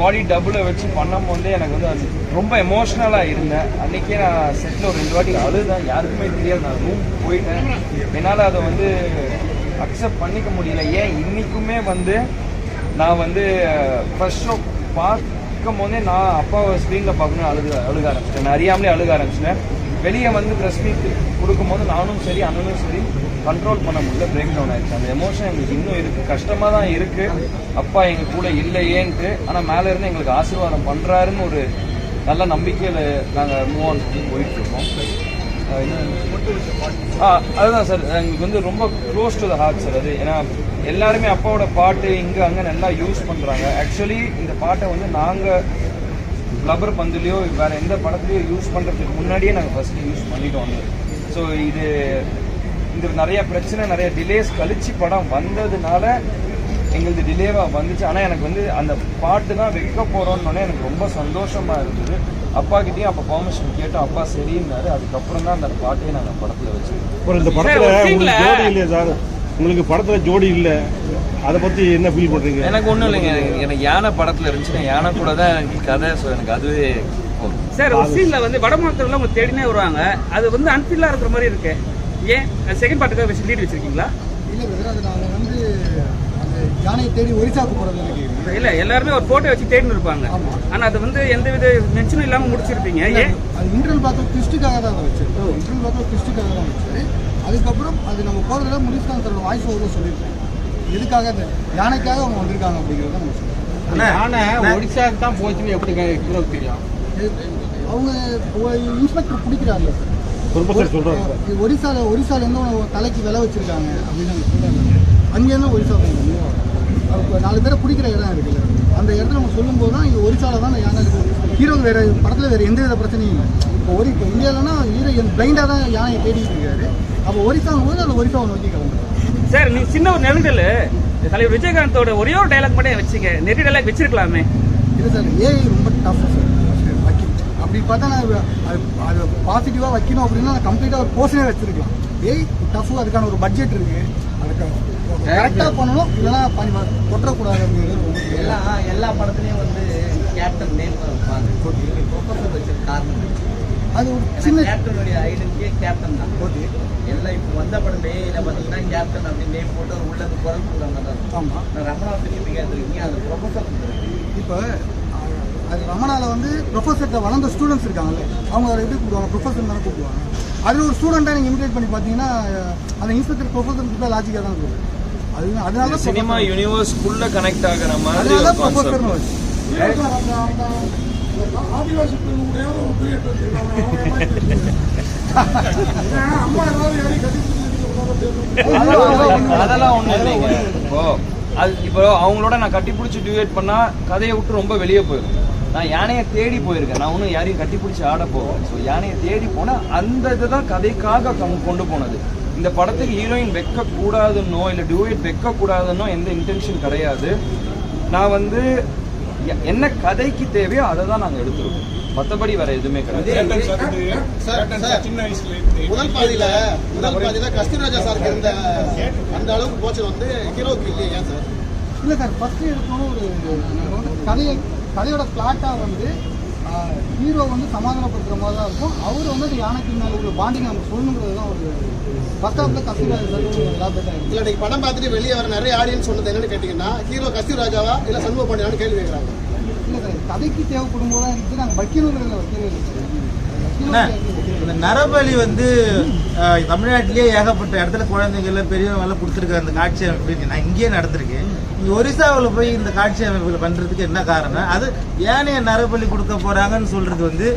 பாடி டபுளை வச்சு பண்ணும்போது எனக்கு வந்து அது ரொம்ப எமோஷ்னலாக இருந்தேன். அன்றைக்கே நான் செட்டில் ஒரு ரெண்டு வாட்டி அழுதேன். யாருக்குமே தெரியாது. நான் ரூம் போயிட்டேன். என்னால் அதை வந்து அக்செப்ட் பண்ணிக்க முடியல. ஏன்? இன்றைக்குமே வந்து நான் வந்து ஃபர்ஸ்ட் ஷோ பார்க்கும் போதே நான் அப்பாவை ஸ்க்ரீனில் பார்க்கணும்னு அழுக அழுக ஆரம்பிச்சிட்டேன். நான் அறியாமலே அழுக ஆரம்பிச்சிட்டேன். வெளியே வந்து ப்ரெஸ் மீட் கொடுக்கும்போது நானும் சரி அண்ணனும் சரி கண்ட்ரோல் பண்ண முடியல பிரேக் டவுன் ஆயிடுச்சு. அந்த எமோஷன் எங்களுக்கு இன்னும் இருக்குது கஷ்டமாக தான் இருக்குது அப்பா எங்கள் கூட இல்லையேன்ட்டு ஆனால் மேலே இருந்து எங்களுக்கு ஆசீர்வாதம் பண்ணுறாருன்னு ஒரு நல்ல நம்பிக்கையில் நாங்கள் மூவ் ஆன் பண்ணி போயிட்டுருக்கோம். ஆ அதுதான் சார். எங்களுக்கு வந்து ரொம்ப close to the heart sir அது. ஏன்னா எல்லாருமே அப்பாவோட பாட்டு இங்கே அங்கே நல்லா யூஸ் பண்ணுறாங்க ஆக்சுவலி இந்த பாட்டை வந்து நாங்கள் ரப்பர் பந்துலையோ வேற எந்த படத்துலையோ யூஸ் பண்ணுறதுக்கு முன்னாடியே நாங்கள் ஃபர்ஸ்ட் யூஸ் பண்ணிட்டோம் வந்து ஸோ இது இந்த நிறைய பிரச்சனை நிறைய டிலேஸ் கழிச்சு படம் வந்ததுனால எங்களுக்கு டிலேவாக வந்துச்சு. ஆனால் எனக்கு வந்து அந்த பாட்டு தான் வைக்க போகிறோன்னொடனே எனக்கு ரொம்ப சந்தோஷமா இருந்தது. அப்பா கிட்டேயும் அப்போ பெர்மிஷன் கேட்டோம். அப்பா சரின்னாரு. அதுக்கப்புறம் தான் அந்த பாட்டையே நாங்கள் படத்தில் வச்சுருக்கோம். இந்த படத்துல சார்? உங்களுக்கு படத்துல ஜோடி இல்ல. அதை பத்தி என்ன ஃபீல் பண்றீங்க? எனக்கு ஒன்றும் இல்லைங்க. எனக்கு- எனக்கு யானை படத்தில் இருந்துச்சுன்னா யானை கூட தான் எனக்கு கதை ஸோ எனக்கு அதுவே சார் ஒரு சீன்ல வந்து வடமாத்திரம் உங்க தேடினே வருவாங்க. அது வந்து அன்ஃபில்லா இருக்கிற மாதிரி இருக்கு. ஏன்? செகண்ட் பார்ட்டுக்காக வச்சு லீட் வச்சிருக்கீங்களா? இல்லை பிரதர் அது நாங்கள் வந்து அந்த யானையை தேடி ஒரிசாவுக்கு போகிறது எனக்கு இல்ல எல்லாருமே ஒரு போட்டோ வச்சு தேடின்னு இருப்பாங்க. ஆனா அது வந்து எந்த வித மென்ஷனும் இல்லாம முடிச்சிருப்பீங்க. ஏன்? அது இன்டர்வல் பார்க்க ட்விஸ்ட்டுக்காக தான் அதை வச்சு இன்டர்வல் பார்க்க ட்விஸ்ட்டுக்காக தான் வச்சு அதுக்கப்புறம் அது நம்ம போகிறதுல முனிஷ்காந்த் தன்னோட வாய்ஸ் ஓவரில் சொல்லியிருக்கேன் எதுக்காக அந்த யானைக்காக அவங்க வந்திருக்காங்க அப்படிங்கிறத நம்ம சொல்லுவோம் ஆனா ஒடிசாக்கு தான் போச்சுன்னு எப்படி தெரியும் அவங்க இன்ஸ்பெக்டர் பிடிக்கிறாங்க. ஒரிசால ஒரிசாலேருந்து உனக்கு தலைக்கு விலை வச்சிருக்காங்க அப்படின்னு அவங்க சொல்றாங்க. அங்கேருந்து ஒரிசா நாலு பேரை பிடிக்கிற இடம் இருக்குல்ல. அந்த இடத்துல நம்ம சொல்லும்போது தான் இங்கே ஒரிசால தான் யானை இருக்கு ஹீரோக்கு வேற படத்தில் வேற எந்த வித பிரச்சனையும் இல்லை. இப்போ ஒரி இப்போ இந்தியாவிலனா ஹீரோ பிளைண்டாக தான் யானையை தேடிட்டு இருக்காரு. அப்போ ஒரிசாங்கும் போது அந்த ஒரிசாவை நோக்கி கிளம்புறாரு. சார் நீ சின்ன ஒரு நெருடல் தலைவர் விஜயகாந்தோட ஒரே ஒரு டைலாக் மட்டும் வச்சுங்க. நெறி டைலாக் வச்சிருக்கலாமே. இல்லை சார் ஏஐ ரொம்ப டஃப் சார். வைக்க அப்படி பார்த்தா நான் அது அது பாசிட்டிவாக வைக்கணும் அப்படின்னா நான் கம்ப்ளீட்டாக ஒரு போர்ஷனே வச்சிருக்கலாம். ஏய் டஃப் அதுக்கான ஒரு பட்ஜெட் இருக்கு. அதுக்கு கரெக்டாக பண்ணணும் இல்லைன்னா பண்ணி கொட்டக்கூடாது. எல்லா எல்லா படத்துலயும் வந்து கேப்டன் நேம் வைப்பாங்க ப்ரொஃபஸர் வச்சிருக்க காரணம் அது ஒரு சின்ன கேப்டனுடைய ஐடென்டிட்டியே கேப்டன் தான். ஓகே. எல்லாம் இப்போ வந்த படம் ஏஐல பார்த்தீங்கன்னா கேப்டன் அப்படின்னு நேம் போட்டு ஒரு உள்ள இருந்து குரல் கொடுக்குறாங்க தான். ஆமாம் ரமணா திருப்பி கேட்டிருக்கீங்க அது ப்ரொஃபஸர் இப்போ அது ரமணால வந்து ப்ரொஃபஸர்கிட்ட வளர்ந்த ஸ்டூடெண்ட்ஸ் இருக்காங்கல்ல அவங்க அதை எப்படி கூப்பிடுவாங்க? ப்ரொஃபஸர் தானே கூப்பிடுவாங்க. அதில் ஒரு ஸ்டூடெண்ட்டாக நீங்கள் இமிடேட் பண்ணி பார்த்தீங்கன்னா அந்த இன்ஸ்பெக்டர் ப்ரொஃபஸர் கூட லாஜிக்காக தான் இருக்கும். அது அதனால தான் சினிமா. யூனிவர்ஸ்குள்ள கனெக்ட் ஆகுற மாதிரி அதனால ப்ரொஃபஸர்னு வச்சு ஆதிவாசி பெண் கூட ஒரு அம்மா ஏதாவது கட்டி அதெல்லாம் இல்லைங்க. இப்போ அது இப்போ அவங்களோட நான் கட்டி பிடிச்சி டியூட் பண்ணா கதையை விட்டு ரொம்ப வெளியே போயிடும். நான் யானையை தேடி போயிருக்கேன். நான் ஒன்றும் யாரையும் கட்டி பிடிச்சி ஆட போவேன் ஸோ யானையை தேடி போனா அந்த இதுதான் கதைக்காக கொண்டு- போனது. இந்த படத்துக்கு ஹீரோயின் வைக்க கூடாதுன்னோ இல்லை டியூட் வைக்க கூடாதுன்னோ எந்த இன்டென்ஷன் கிடையாது. நான் வந்து என்ன கதைக்கு தேவையோ அதை தான் நாங்கள் எடுத்துருக்கோம் மற்றபடி வேற எதுவுமே கிடையாது. சின்ன வயசுல முதல் பாதியில முதல் பாதியில கஸ்தூராஜா சாருக்கு இருந்த அந்த அளவுக்கு போச்சு வந்து ஹீரோக்கு இல்லையா சார் இல்லை சார் ஃபஸ்ட்டு எடுத்தோன்னு ஒரு கதையை கதையோட பிளாட்டாக வந்து ஹீரோ வந்து சமாதானப்படுத்துகிற மாதிரி தான் இருக்கும். அவர் வந்து அந்த யானைக்கு மேலே உள்ள பாண்டிங் நம்ம சொல்லணுங்கிறது தான் ஒரு ஆஃப்ல கஸ்தூராஜா சார் இல்ல இன்னைக்கு படம் பார்த்துட்டு வெளியே வர நிறைய ஆடியன்ஸ் சொன்னது என்னன்னு கேட்டீங்கன்னா ஹீரோ கஸ்தூராஜாவா இல்ல சண்முக பாண்டியான்னு கேள்வி கேட்கறாங்க இல்லை சார் கதைக்கு தேவைப்படும் போது தான் இருந்துச்சு நாங்கள் வைக்கணுங்கிறத இந்த நரபலி வந்து தமிழ்நாட்டிலேயே ஏகப்பட்ட இடத்துல குழந்தைங்கள பெரியவங்க எல்லாம் கொடுத்துருக்க அந்த காட்சி நான் இங்கேயே நடந்திருக்கேன். ஒரிசாவில் போய் இந்த காட்சி அமைப்புகள் பண்றதுக்கு என்ன காரணம்? அது ஏனைய நரபலி கொடுக்க போறாங்கன்னு சொல்றது வந்து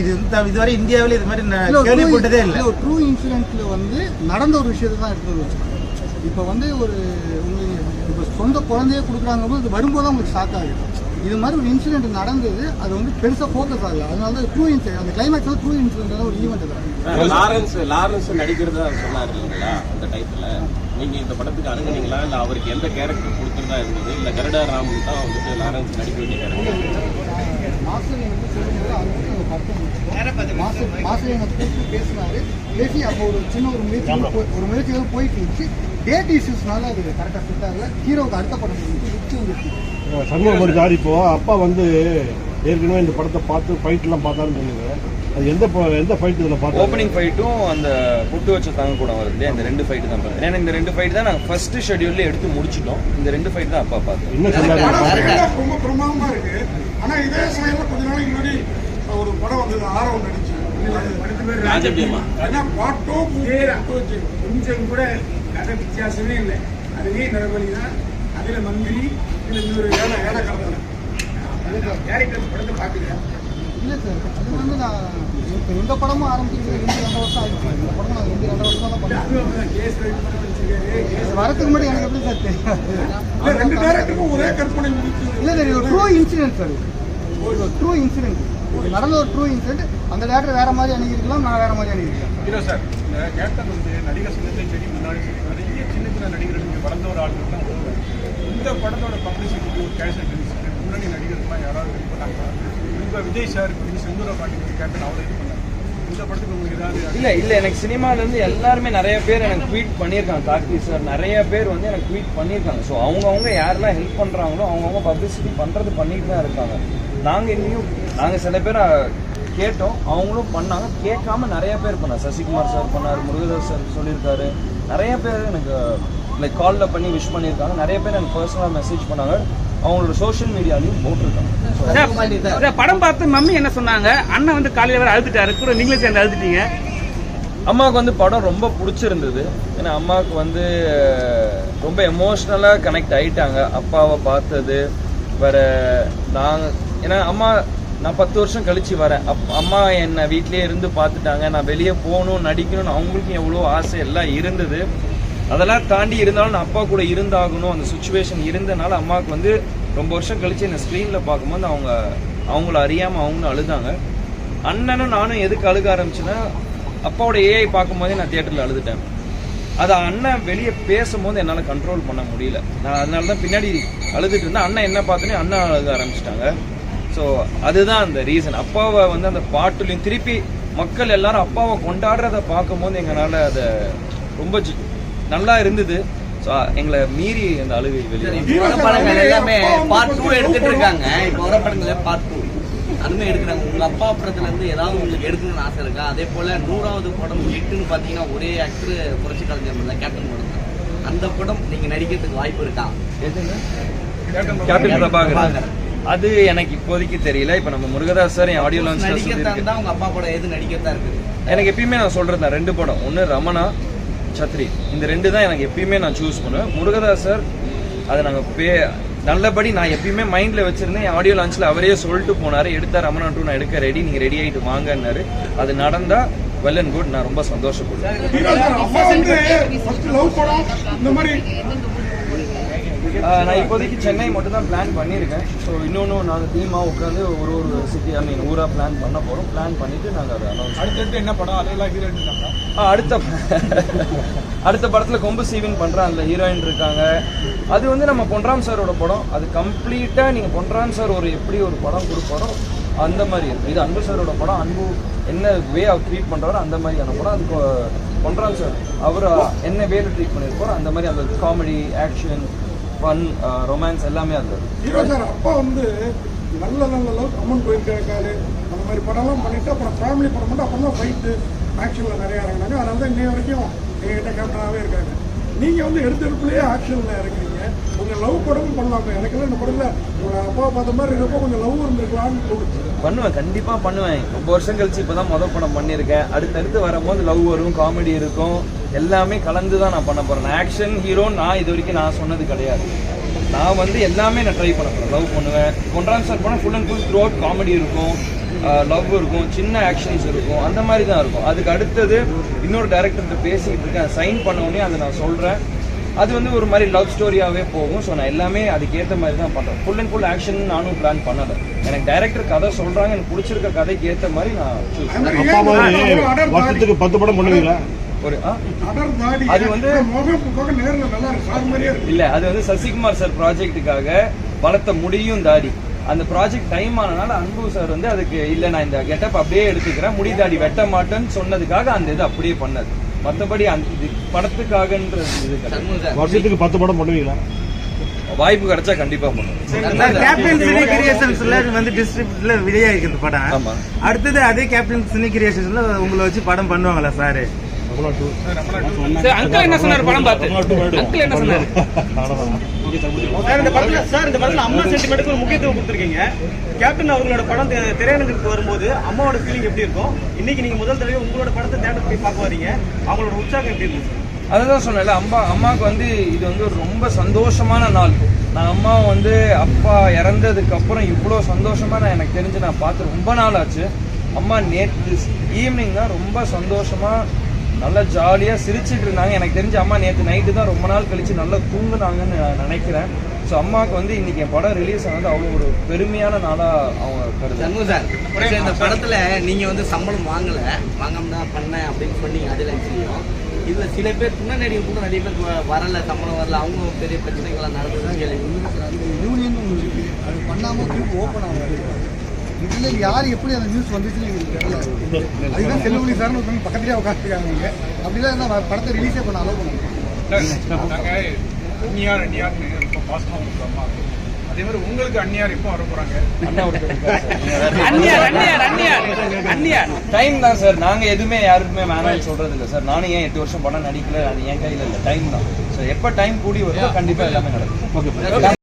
இது இதுவரை இந்தியாவில் இது மாதிரி நான் இல்ல, ஒரு கேள்விப்பட்டதே இல்லை. ஒரு ட்ரூ இன்சிடென்ட்ல வந்து நடந்த ஒரு விஷயத்தை தான் எடுத்து வச்சுக்கோங்க இப்போ வந்து ஒரு உங்களுக்கு இப்போ சொந்த குழந்தையே கொடுக்குறாங்க போது இது வரும்போது தான் உங்களுக்கு ஷாக் ஆகுது. இது மாதிரி ஒரு இன்சிடென்ட் நடந்தது அது வந்து பெருசாக ஃபோக்கஸ் ஆகல. அதனால தான் ட்ரூ இன்சிடென்ட் அந்த கிளைமேக்ஸ் வந்து ட்ரூ இன்சிடென்ட் ஒரு ஈவெண்ட் தான் லாரன்ஸ் லாரன்ஸ் நடிக்கிறதா சொன்னார் இல்லைங்களா அந்த டைத்துல நீங்க இந்த படத்துக்கு அணுகுனீங்களா? இல்ல அவருக்கு எந்த கேரக்டர் கொடுத்துருந்தா இருந்தது? இல்ல கருடா ராம் தான் வந்துட்டு லாரன்ஸ் நடிக்க வேண்டிய கேரக்டர் பேசினாரு. பேசி அப்போ ஒரு சின்ன ஒரு முயற்சி போய்- ஒரு முயற்சிகள் போயிட்டு இருந்துச்சு. டேட் இஷ்யூஸ்னால அது கரெக்டாக ஃபிட் ஆகல. ஹீரோவுக்கு அடுத்த படம் சண்முகம் சார் இப்போ. அப்பா வந்து ஏற்கனவே இந்த படத்தை பார்த்து ஃபைட் எல்லாம் பார்த்தாருன்னு சொன்னீங்க. அது எந்த ப- எந்த ஃபைட் இதுல பார்த்தா? ஓப்பனிங் ஃபைட்டும் அந்த புட்டு வச்ச தாங்க கூட வருது இல்லையா? இந்த ரெண்டு ஃபைட்டு தான் பார்த்தேன் ஏன்னா இந்த ரெண்டு ஃபைட் தான் நாங்கள் ஃபர்ஸ்ட் ஷெட்யூல்ல எடுத்து முடிச்சிட்டோம். இந்த ரெண்டு ஃபைட் தான் அப்பா பாருங்க. கேட்டா ரொம்ப பிரமாதமா இருக்கு. ஆனா இதே சமயத்துல கொஞ்ச நாளைக்கு முன்னாடி ஒரு படம் வந்தது. ஆரவம் நடிச்சு. ராஜபியமா ஏன்னா பாட்டும் கொஞ்சம் கூட கதை வித்தியாசமே இல்லை. அதுவே நரபலி தான் அதுல மந்திரி இதுல இன்னொரு ஏழை ஏழை கலந்தது கேரக்டர் படத்தை பாக்குறேன் இல்லை சார் அது வந்து நான் இப்போ எந்த படமும் ஆரம்பிச்சு ரெண்டு ரெண்டு வருஷம் ஆயிடுச்சு. இந்த படம் நான் ரெண்டு ரெண்டு வருஷம் தான் இது வரதுக்கு முன்னாடி எனக்கு எப்படி சார் தெரியும்? இல்ல ரெண்டு டேரக்டருக்கும் ஒரே கற்பனை இல்லை சார் இது ட்ரூ இன்சிடென்ட் சார் இது ட்ரூ இன்சிடென்ட் நடந்த ஒரு ட்ரூ இன்சிடென்ட் அந்த டேரக்டர் வேற மாதிரி அணுகிருக்கலாம் நான் வேற மாதிரி அணுகிருக்கலாம் ஹீரோ சார் இந்த கேப்டன் வந்து நடிகர் சங்கத்தையும் சரி முன்னாடி நிறைய சின்ன சின்ன நடிகர்கள் வளர்ந்த ஒரு வருவாங்க. இந்த படத்தோட பப்ளிசிட்டிக்கு ஒரு கேஷ் முன்னணி நடிகர்கள்லாம் யாராவது இது விஜய் சார் இப்போ செந்தூர பாட்டி கேப்டன் அவ்வளோ இது பண்ணாங்க இந்த படத்துக்கு உங்களுக்கு ஏதாவது இல்ல இல்ல எனக்கு சினிமால இருந்து எல்லாருமே நிறைய பேர் எனக்கு ட்வீட் பண்ணியிருக்காங்க. கார்த்தி சார் நிறைய பேர் வந்து எனக்கு ட்வீட் பண்ணியிருக்காங்க. ஸோ அவங்கவுங்க யாரெல்லாம் ஹெல்ப் பண்றாங்களோ அவங்கவுங்க பப்ளிசிட்டி பண்றது பண்ணிட்டு தான் இருக்காங்க. நாங்க இன்னும் நாங்க சில பேர் கேட்டோம். அவங்களும் பண்ணாங்க. கேட்காம நிறைய பேர் பண்ணாங்க சசிகுமார் சார் பண்ணார் முருகதாஸ் சார் சொல்லியிருக்காரு. நிறைய பேர் எனக்கு லைக் காலில் பண்ணி விஷ் பண்ணியிருக்காங்க. நிறைய பேர் எனக்கு பர்சனலாக மெசேஜ் பண்ணாங்க. அவங்களோட சோஷியல் மீடியாலையும் போட்டிருக்காங்க. படம் பார்த்து மம்மி என்ன சொன்னாங்க? அண்ணன் வந்து காலையில வேற அழுதுட்டாரு. கூட நீங்களே சேர்ந்து அழுதுட்டீங்க. அம்மாவுக்கு வந்து படம் ரொம்ப பிடிச்சிருந்தது. ஏன்னா அம்மாவுக்கு வந்து ரொம்ப எமோஷ்னலாக கனெக்ட் ஆயிட்டாங்க. அப்பாவை பார்த்தது வேற நாங்கள் ஏன்னா அம்மா நான் பத்து வருஷம் கழிச்சு வரேன். அப் அம்மா என்னை வீட்டிலேயே இருந்து பார்த்துட்டாங்க. நான் வெளியே போகணும் நடிக்கணும்னு அவங்களுக்கும் எவ்வளோ ஆசை எல்லாம் இருந்தது. அதெல்லாம் தாண்டி இருந்தாலும் நான் அப்பா கூட இருந்தாகணும் அந்த சுச்சுவேஷன் இருந்தனால அம்மாவுக்கு வந்து ரொம்ப வருஷம் கழிச்சு என்னை ஸ்க்ரீனில் பார்க்கும்போது அவங்க அவங்கள அறியாமல் அவங்களும் அழுதாங்க. அண்ணனும் நானும் எதுக்கு அழுக ஆரம்பிச்சுன்னா அப்பாவோட ஏஐ பார்க்கும்போதே நான் தியேட்டரில் அழுதுட்டேன். அதை அண்ணன் வெளியே பேசும்போது என்னால் கண்ட்ரோல் பண்ண முடியல. நான் அதனால தான் பின்னாடி அழுதுட்டு இருந்தேன். அண்ணன் என்ன பார்த்தோன்னே அண்ணன் அழுக ஆரம்பிச்சிட்டாங்க. ஸோ அதுதான் அந்த ரீசன் அப்பாவை வந்து அந்த பாட்டுலையும் திருப்பி மக்கள் எல்லாரும் அப்பாவை கொண்டாடுறத பார்க்கும்போது எங்களால் அதை ரொம்ப நல்லா இருந்தது. ஸோ எங்களை மீறி அந்த அழுகை வெளியே படங்கள் எல்லாமே பார்ட் டூ எடுத்துட்டு இருக்காங்க. இப்போ வர படங்கள் பார்ட் டூ அதுமே எடுக்கிறாங்க. உங்க அப்பா படத்துல இருந்து ஏதாவது உங்களுக்கு எடுக்கணும்னு ஆசை இருக்கா? அதே போல நூறாவது படம் ஹிட்னு பாத்தீங்கன்னா ஒரே ஆக்டர் புரட்சி கலைஞர் தான் கேப்டன் படம். அந்த படம் நீங்க நடிக்கிறதுக்கு வாய்ப்பு இருக்கா? கேப்டன் பிரபாகர் அது எனக்கு இப்போதைக்கு தெரியல. இப்போ நம்ம முருகதாஸ் சார் என் ஆடியோ இருந்தா உங்க அப்பா படம் எது நடிக்கிறதா இருக்குது? எனக்கு எப்பயுமே நான் சொல்றது தான். ரெண்டு படம். ஒன்று ரமணா சத்ரி இந்த ரெண்டு தான் எனக்கு எப்பயுமே நான் சூஸ் பண்ணுவேன். முருகதாஸ் சார் அதை நாங்கள் பே நல்லபடி நான் எப்பயுமே மைண்டில் வச்சுருந்தேன். என் ஆடியோ லான்ச்சில் அவரே சொல்லிட்டு போனார் எடுத்தார் ரமணா டூ நான் எடுக்க ரெடி நீங்கள் ரெடி ஆகிட்டு வாங்கன்னாரு. அது நடந்தால் வெல் அண்ட் குட் நான் ரொம்ப சந்தோஷப்படுறேன் நான் இப்போதைக்கு சென்னை மட்டும் தான் பிளான் பண்ணியிருக்கேன். ஸோ இன்னொன்று நாங்கள் டீமாக உட்காந்து ஒரு ஒரு சிட்டி ஐ மீன் ஊராக பிளான் பண்ண போகிறோம் பிளான் பண்ணிவிட்டு நாங்கள் அதை அனௌன்ஸ் அடுத்தடுத்து என்ன படம்? அதெல்லாம் ஹீரோயின் ஆ, அடுத்த அடுத்த படத்தில் கொம்பு சீவின் பண்ணுறான் அதில் ஹீரோயின் இருக்காங்க. அது வந்து நம்ம பொன்ராம் சாரோட படம். அது கம்ப்ளீட்டாக நீங்கள் பொன்ராம் சார் ஒரு எப்படி ஒரு படம் கொடுப்பாரோ அந்த மாதிரி இருக்கும். இது அன்பு சாரோட படம். அன்பு என்ன வே அவர் ட்ரீட் பண்ணுறாரோ அந்த மாதிரியான படம். அது கொ- பொன்ராம் சார் அவர் என்ன வேல ட்ரீட் பண்ணியிருப்பாரோ அந்த மாதிரி அந்த காமெடி ஆக்ஷன் ஃபன் ரொமான்ஸ் எல்லாமே அது ஹீரோ சார் அப்பா வந்து நல்ல நல்ல லவ் அம்மன் கோயில் கிழக்காடு அந்த மாதிரி படம்லாம் பண்ணிட்டு அப்புறம் ஃபேமிலி படம் மட்டும் அப்புறம் தான் ஃபைட்டு ஆக்ஷனில் நிறைய இறங்கினாங்க. அதனால தான் இன்னைய வரைக்கும் எங்ககிட்ட கேப்டனாகவே இருக்காங்க நீங்கள் வந்து எடுத்த எடுப்புலேயே ஆக்ஷனில் இறங்குறீங்க. கொஞ்சம் லவ் படமும் பண்ணலாமே. எனக்கெல்லாம் இந்த படத்தில் உங்கள் அப்பா பார்த்த மாதிரி இருக்கப்போ கொஞ்சம் லவ் இருந்திருக்கலாம்னு தோணுச்சு. பண்ணுவேன் கண்டிப்பா பண்ணுவேன். ரொம்ப வருஷம் கழிச்சு இப்பதான் மொதல் படம் பண்ணியிருக்கேன். அடுத்தடுத்து வரும்போது லவ் வரும் காமெடி இருக்கும். எல்லாமே கலந்து தான் நான் பண்ண போறேன். ஆக்ஷன் ஹீரோ நான் இது வரைக்கும் நான் சொன்னது கிடையாது. நான் வந்து எல்லாமே நான் ட்ரை பண்ண போறேன். லவ் பண்ணுவேன். கொன்றான் சார் பண்ண full and full through out comedy இருக்கும் லவ் இருக்கும். சின்ன ஆக்ஷன்ஸ் இருக்கும். அந்த மாதிரி தான் இருக்கும். அதுக்கு அடுத்தது இன்னொரு டேரக்டர்கிட்ட பேசிக்கிட்டு இருக்கேன். சைன் பண்ண உடனே அதை நான் சொல்றேன். அது வந்து ஒரு மாதிரி லவ் ஸ்டோரியாவே போகும். ஸோ நான் எல்லாமே அதுக்கேற்ற மாதிரி தான் பண்ணுறேன் ஃபுல் அண்ட் ஃபுல் ஆக்ஷன் நானும் பிளான் பண்ணலை. எனக்கு டைரக்டர் கதை சொல்றாங்க. எனக்கு பிடிச்சிருக்க கதைக்கு ஏற்ற மாதிரி நான் வருஷத்துக்கு பத்து படம் பண்ணுவீங்களா? ஒரு அது வந்து- முகம் முகம் நேரில் நல்லா இருக்கு. சார் மாதிரியே இருக்கு. இல்ல அது வந்து சசிகுமார் சார் ப்ராஜெக்ட்டுக்காக வளர்த்த முடியும் தாடி. அந்த ப்ராஜெக்ட் டைம் ஆனனால அன்பு சார் வந்து அதுக்கு இல்ல நான் இந்த கெட்டப் அப்படியே எடுத்துக்கிறேன். முடி தாடி வெட்ட மாட்டேன்னு சொன்னதுக்காக அந்த இது அப்படியே பண்ணது. மத்தபடி அந்த இது படத்துக்காகன்ற இது கிடையாது. சண்முகம் சார். வருஷத்துக்கு பத்து படம் பண்ணுவீங்களா வாய்ப்பு கிடைச்சா கண்டிப்பா பண்ணுவேன் கேப்டன் சினி கிரியேஷன்ஸ்ல வந்து டிஸ்ட்ரிபியூட்ல வெளியாயிருக்கு இந்த படம். ஆமா. அடுத்தது அதே கேப்டன் சினி கிரியேஷன்ஸ்ல உங்களை வச்சு படம் பண்ணுவாங்களா சார்? சார் அங்கிள் என்ன சொன்னார்? படம் பார்த்து. அங்கிள் என்ன சொன்னாரு? சார் இந்த படத்துல சார் இந்த படத்துல அம்மா சென்டிமெண்ட்டுக்கு ஒரு முக்கியத்துவம் கொடுத்துருக்கீங்க. கேப்டன் அவங்களோட படம் திரை- திரையரங்குக்கு வரும்போது அம்மாவோட ஃபீலிங் எப்படி இருக்கும்? இன்னைக்கு நீங்க முதல் தடவை உங்களோட படத்தை தேட்டர் போய் பார்க்க வரீங்க அவங்களோட உற்சாகம் எப்படி இருக்கு அதுதான் சொன்னேன்ல அம்மா அம்மாவுக்கு வந்து இது வந்து ஒரு ரொம்ப சந்தோஷமான நாள். நான் அம்மா வந்து அப்பா இறந்ததுக்கு அப்புறம் இவ்வளோ சந்தோஷமா நான் எனக்கு தெரிஞ்சு நான் பார்த்து ரொம்ப நாள் ஆச்சு. அம்மா நேற்று ஈவினிங் தான் ரொம்ப சந்தோஷமா நல்லா ஜாலியாக சிரிச்சிட்டு இருந்தாங்க. எனக்கு தெரிஞ்ச அம்மா நேற்று நைட்டு தான் ரொம்ப நாள் கழிச்சு நல்லா தூங்குனாங்கன்னு நான் நினைக்கிறேன். ஸோ அம்மாவுக்கு வந்து இன்னைக்கு என் படம் ரிலீஸ் ஆனது அவ்வளோ ஒரு பெருமையான நாளாக அவங்க கருது சண்முக சார் இந்த படத்துல நீங்க வந்து சம்பளம் வாங்கல. வாங்காம தான் பண்ணேன் அப்படின்னு சொன்னீங்க அதுல தெரியும் இதுல சில பேர் துணை நடிகர் கூட நிறைய பேர் வரல சம்பளம் வரல. அவங்க பெரிய பிரச்சனைகள்லாம் நடந்ததுன்னு கேள்வி. யூனியன் அது பண்ணாம திருப்பி ஓப்பன் ஆகாது இதுல யார் எப்படி அந்த நியூஸ் வந்துச்சுன்னு எங்களுக்கு தெரியல. அதுதான் செல்லுபடி சார்னு ஒருத்தவங்க பக்கத்துலேயே உட்காந்துருக்காங்க அப்படிலாம் இருந்தால் படத்தை ரிலீஸே பண்ண பாசமா கொடுக்குறோமா அதே மாதிரி உங்களுக்கு அந்நியார் எப்போ வர போறாங்க. அந்நியார் அந்நியார் அந்நியார். அந்நியார். டைம் தான் சார். நாங்க எதுவுமே யாருக்குமே வேணாம்னு சொல்றது இல்லை சார். நானும் ஏன் எட்டு வருஷம் படம் நடிக்கல? அது என் கையில இல்லை. டைம் தான். ஸோ எப்போ டைம் கூடி வருதோ கண்டிப்பா எல்லாமே நடக்கும்.